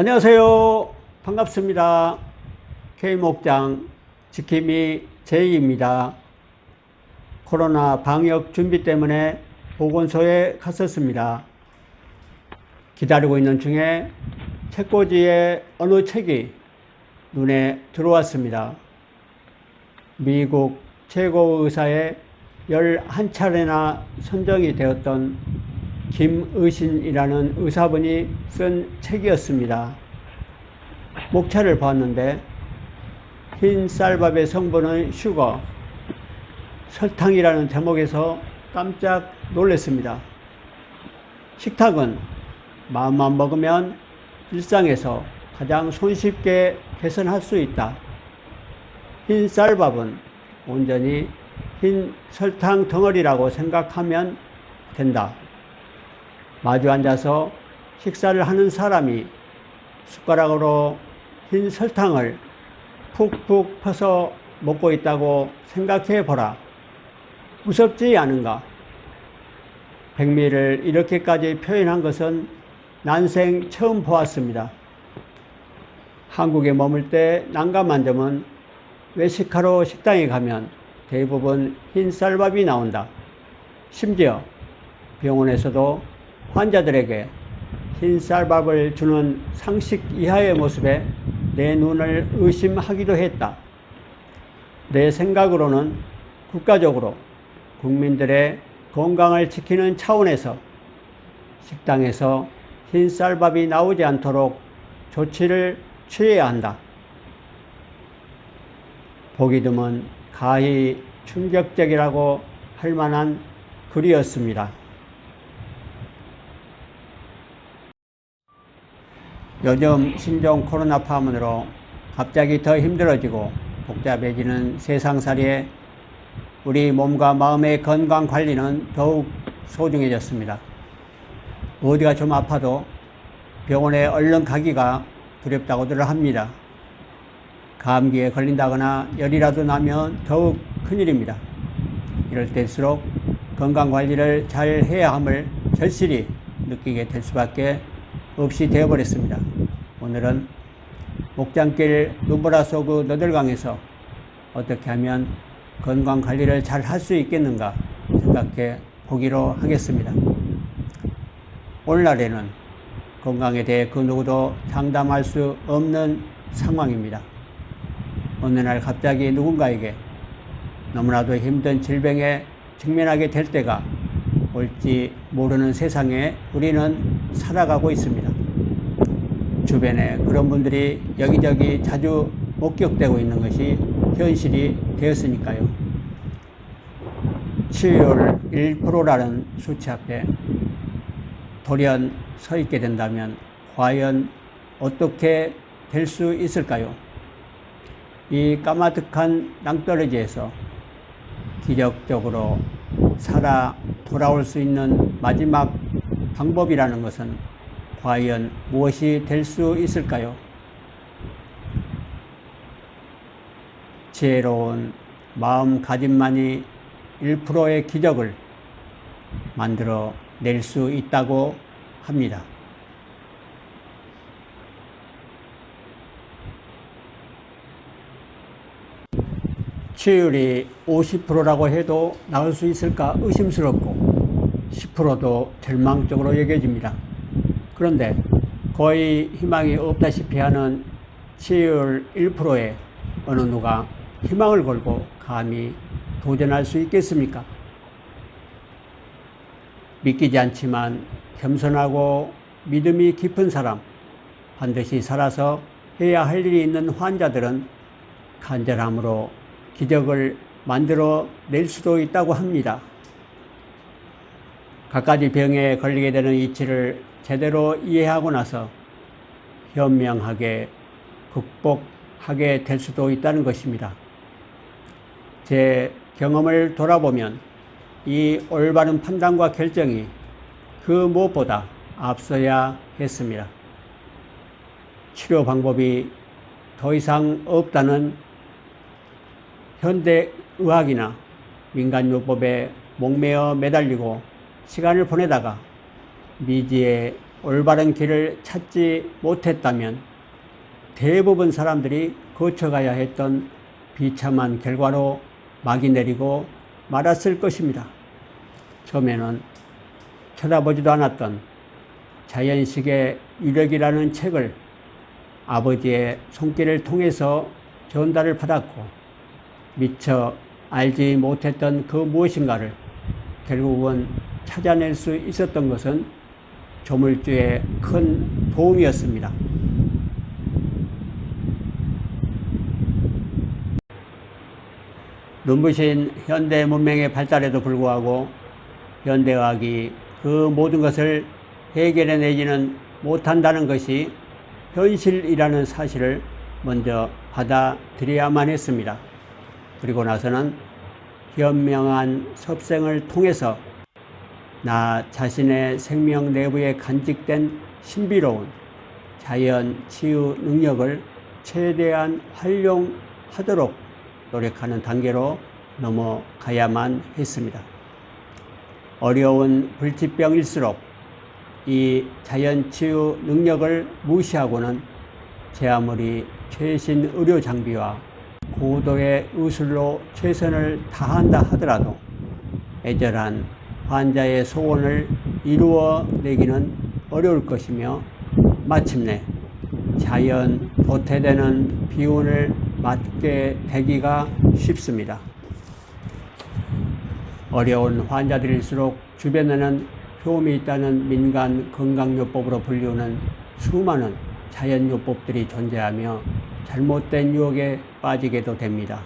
안녕하세요. 반갑습니다. K목장 지킴이 제이입니다. 코로나 방역 준비 때문에 보건소에 갔었습니다. 기다리고 있는 중에 책꽂이에 어느 책이 눈에 들어왔습니다. 미국 최고 의사의 11차례나 선정이 되었던 김의신이라는 의사분이 쓴 책이었습니다. 목차를 봤는데 흰 쌀밥의 성분은 슈거, 설탕이라는 제목에서 깜짝 놀랐습니다. 식탁은 마음만 먹으면 일상에서 가장 손쉽게 개선할 수 있다. 흰 쌀밥은 온전히 흰 설탕 덩어리라고 생각하면 된다. 마주 앉아서 식사를 하는 사람이 숟가락으로 흰 설탕을 푹푹 퍼서 먹고 있다고 생각해 보라. 무섭지 않은가? 백미를 이렇게까지 표현한 것은 난생 처음 보았습니다. 한국에 머물 때 난감한 점은 외식하러 식당에 가면 대부분 흰 쌀밥이 나온다. 심지어 병원에서도 환자들에게 흰 쌀밥을 주는 상식 이하의 모습에 내 눈을 의심하기도 했다. 내 생각으로는 국가적으로 국민들의 건강을 지키는 차원에서 식당에서 흰 쌀밥이 나오지 않도록 조치를 취해야 한다. 보기 드문 가히 충격적이라고 할 만한 글이었습니다. 요즘 신종 코로나 파문으로 갑자기 더 힘들어지고 복잡해지는 세상살이에 우리 몸과 마음의 건강 관리는 더욱 소중해졌습니다. 어디가 좀 아파도 병원에 얼른 가기가 두렵다고들 합니다. 감기에 걸린다거나 열이라도 나면 더욱 큰일입니다. 이럴 때일수록 건강 관리를 잘 해야 함을 절실히 느끼게 될 수밖에 없이 되어버렸습니다. 오늘은 목장길 눈보라 속의 너들강에서 어떻게 하면 건강 관리를 잘 할 수 있겠는가 생각해 보기로 하겠습니다. 오늘날에는 건강에 대해 그 누구도 장담할 수 없는 상황입니다. 어느 날 갑자기 누군가에게 너무나도 힘든 질병에 직면하게 될 때가 올지 모르는 세상에 우리는 살아가고 있습니다. 주변에 그런 분들이 여기저기 자주 목격되고 있는 것이 현실이 되었으니까요. 치유율 1%라는 수치 앞에 돌연 서 있게 된다면 과연 어떻게 될 수 있을까요? 이 까마득한 낭떠러지에서 기적적으로 살아 돌아올 수 있는 마지막 방법이라는 것은 과연 무엇이 될 수 있을까요? 지혜로운 마음가짐만이 1%의 기적을 만들어 낼 수 있다고 합니다. 치율이 50%라고 해도 나올 수 있을까 의심스럽고 10%도 절망적으로 여겨집니다. 그런데 거의 희망이 없다시피 하는 치율 1%에 어느 누가 희망을 걸고 감히 도전할 수 있겠습니까? 믿기지 않지만 겸손하고 믿음이 깊은 사람, 반드시 살아서 해야 할 일이 있는 환자들은 간절함으로 기적을 만들어 낼 수도 있다고 합니다. 갖가지 병에 걸리게 되는 이치를 제대로 이해하고 나서 현명하게 극복하게 될 수도 있다는 것입니다. 제 경험을 돌아보면 이 올바른 판단과 결정이 그 무엇보다 앞서야 했습니다. 치료 방법이 더 이상 없다는 현대 의학이나 민간요법에 목매어 매달리고 시간을 보내다가 미지의 올바른 길을 찾지 못했다면 대부분 사람들이 거쳐가야 했던 비참한 결과로 막이 내리고 말았을 것입니다. 처음에는 쳐다보지도 않았던 자연식의 이력이라는 책을 아버지의 손길을 통해서 전달을 받았고 미처 알지 못했던 그 무엇인가를 결국은 찾아낼 수 있었던 것은 조물주의 큰 도움이었습니다. 눈부신 현대 문명의 발달에도 불구하고 현대의학이 그 모든 것을 해결해내지는 못한다는 것이 현실이라는 사실을 먼저 받아들여야만 했습니다. 그리고 나서는 현명한 섭생을 통해서 나 자신의 생명 내부에 간직된 신비로운 자연 치유 능력을 최대한 활용하도록 노력하는 단계로 넘어가야만 했습니다. 어려운 불치병일수록 이 자연 치유 능력을 무시하고는 제 아무리 최신 의료 장비와 고도의 의술로 최선을 다한다 하더라도 애절한 환자의 소원을 이루어내기는 어려울 것이며 마침내 자연 도태되는 비운을 맞게 되기가 쉽습니다. 어려운 환자들일수록 주변에는 효험이 있다는 민간 건강요법으로 불리우는 수많은 자연요법들이 존재하며 잘못된 유혹에 빠지게도 됩니다.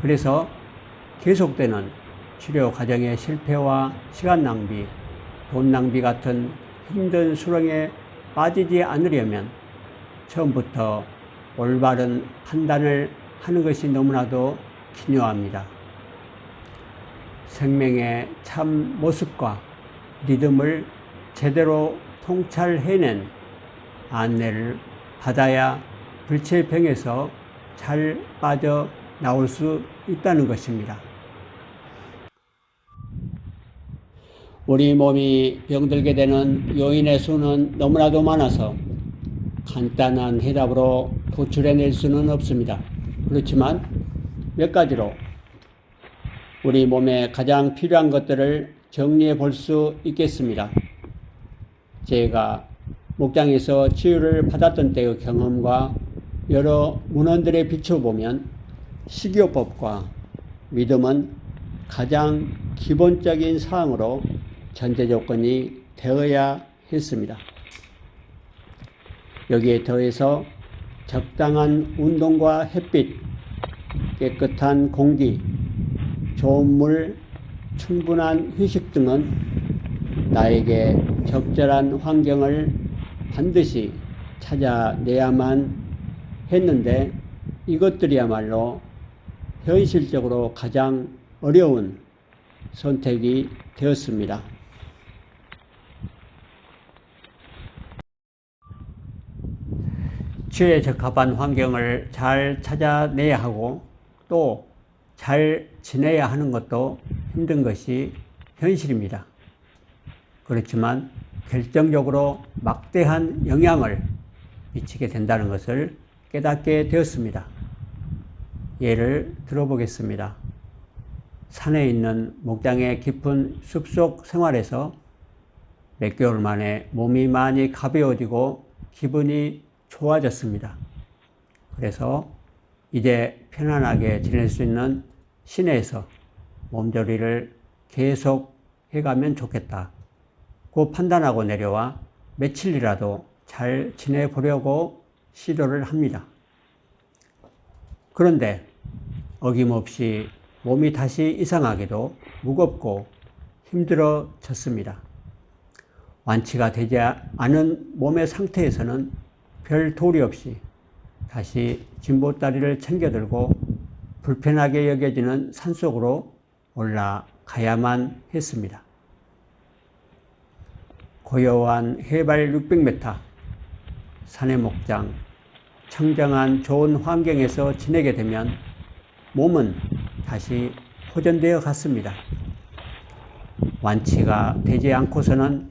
그래서 계속되는 치료 과정의 실패와 시간 낭비, 돈 낭비 같은 힘든 수렁에 빠지지 않으려면 처음부터 올바른 판단을 하는 것이 너무나도 중요합니다. 생명의 참 모습과 리듬을 제대로 통찰해낸 안내를 받아야 불체병에서 잘 빠져 나올 수 있다는 것입니다. 우리 몸이 병들게 되는 요인의 수는 너무나도 많아서 간단한 해답으로 도출해낼 수는 없습니다. 그렇지만 몇 가지로 우리 몸에 가장 필요한 것들을 정리해 볼 수 있겠습니다. 제가 목장에서 치유를 받았던 때의 경험과 여러 문헌들에 비춰보면 식이요법과 믿음은 가장 기본적인 사항으로 전제 조건이 되어야 했습니다. 여기에 더해서 적당한 운동과 햇빛, 깨끗한 공기, 좋은 물, 충분한 휴식 등은 나에게 적절한 환경을 반드시 찾아내야만 했는데 이것들이야말로 현실적으로 가장 어려운 선택이 되었습니다. 취에 적합한 환경을 잘 찾아내야 하고 또 잘 지내야 하는 것도 힘든 것이 현실입니다. 그렇지만 결정적으로 막대한 영향을 미치게 된다는 것을 깨닫게 되었습니다. 예를 들어보겠습니다. 산에 있는 목장의 깊은 숲속 생활에서 몇 개월 만에 몸이 많이 가벼워지고 기분이 좋아졌습니다. 그래서 이제 편안하게 지낼 수 있는 시내에서 몸조리를 계속 해가면 좋겠다. 고 판단하고 내려와 며칠이라도 잘 지내보려고 시도를 합니다. 그런데 어김없이 몸이 다시 이상하게도 무겁고 힘들어졌습니다. 완치가 되지 않은 몸의 상태에서는 별 도리 없이 다시 진보다리를 챙겨들고 불편하게 여겨지는 산속으로 올라가야만 했습니다. 고요한 해발 600m, 산의 목장, 청정한 좋은 환경에서 지내게 되면 몸은 다시 호전되어 갔습니다. 완치가 되지 않고서는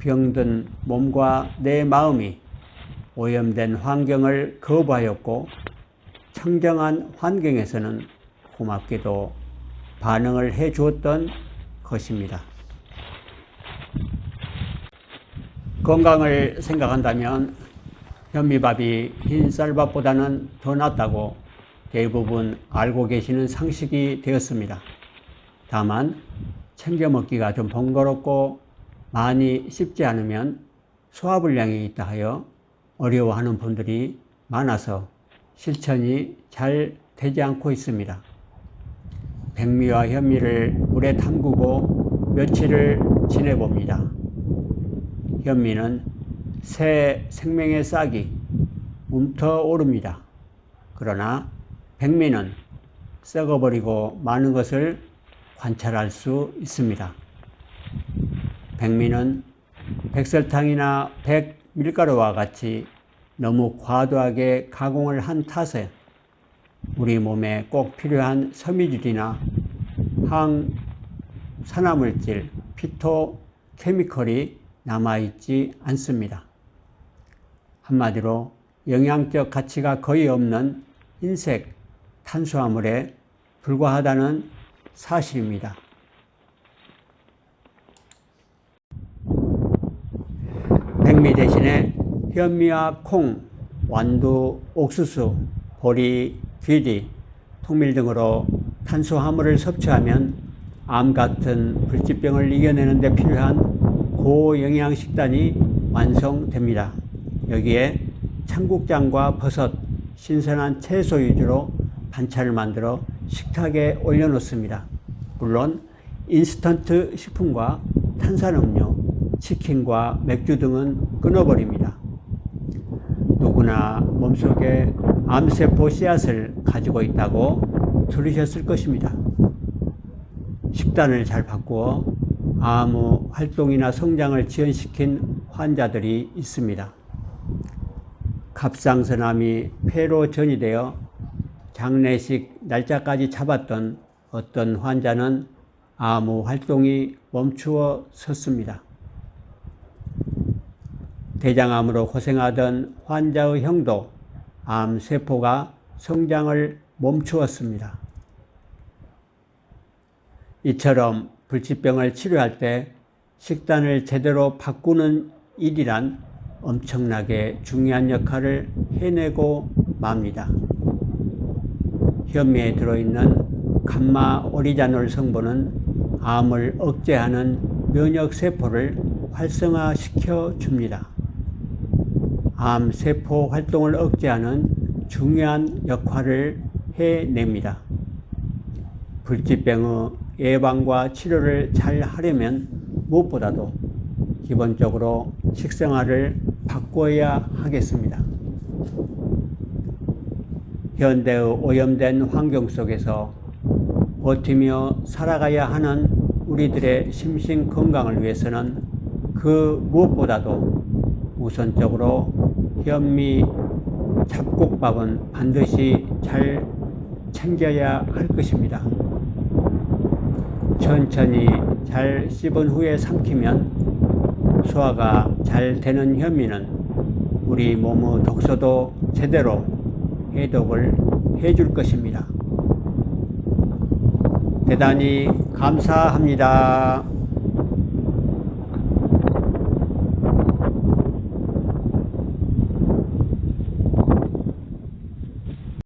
병든 몸과 내 마음이 오염된 환경을 거부하였고 청정한 환경에서는 고맙게도 반응을 해 주었던 것입니다. 건강을 생각한다면 현미밥이 흰 쌀밥보다는 더 낫다고 대부분 알고 계시는 상식이 되었습니다. 다만 챙겨 먹기가 좀 번거롭고 많이 씹지 않으면 소화불량이 있다 하여 어려워하는 분들이 많아서 실천이 잘 되지 않고 있습니다. 백미와 현미를 물에 담그고 며칠을 지내봅니다. 현미는 새 생명의 싹이 움터 오릅니다. 그러나 백미는 썩어버리고 마는 것을 관찰할 수 있습니다. 백미는 백설탕이나 백밀가루와 같이 너무 과도하게 가공을 한 탓에 우리 몸에 꼭 필요한 섬유질이나 항산화물질, 피토케미컬이 남아있지 않습니다. 한마디로 영양적 가치가 거의 없는 흰색 탄수화물에 불과하다는 사실입니다. 백미 대신에 현미와 콩, 완두, 옥수수, 보리, 귀리, 통밀 등으로 탄수화물을 섭취하면 암 같은 불치병을 이겨내는 데 필요한 고영양 식단이 완성됩니다. 여기에 청국장과 버섯, 신선한 채소 위주로 반찬을 만들어 식탁에 올려놓습니다. 물론 인스턴트 식품과 탄산음료, 치킨과 맥주 등은 끊어버립니다. 누구나 몸속에 암세포 씨앗을 가지고 있다고 들으셨을 것입니다. 식단을 잘 바꾸어 아무 활동이나 성장을 지연시킨 환자들이 있습니다. 갑상선암이 폐로 전이되어 장례식 날짜까지 잡았던 어떤 환자는 아무 활동이 멈추어 섰습니다. 대장암으로 고생하던 환자의 형도 암세포가 성장을 멈추었습니다. 이처럼 불치병을 치료할 때 식단을 제대로 바꾸는 일이란 엄청나게 중요한 역할을 해내고 맙니다. 현미에 들어있는 감마 오리자놀 성분은 암을 억제하는 면역 세포를 활성화시켜 줍니다. 암 세포 활동을 억제하는 중요한 역할을 해냅니다. 불치병의 예방과 치료를 잘 하려면 무엇보다도 기본적으로 식생활을 바꿔야 하겠습니다. 현대의 오염된 환경 속에서 버티며 살아가야 하는 우리들의 심신 건강을 위해서는 그 무엇보다도 우선적으로 현미 잡곡밥은 반드시 잘 챙겨야 할 것입니다. 천천히 잘 씹은 후에 삼키면 소화가 잘 되는 현미는 우리 몸의 독소도 제대로 해독을 해줄 것입니다. 대단히 감사합니다.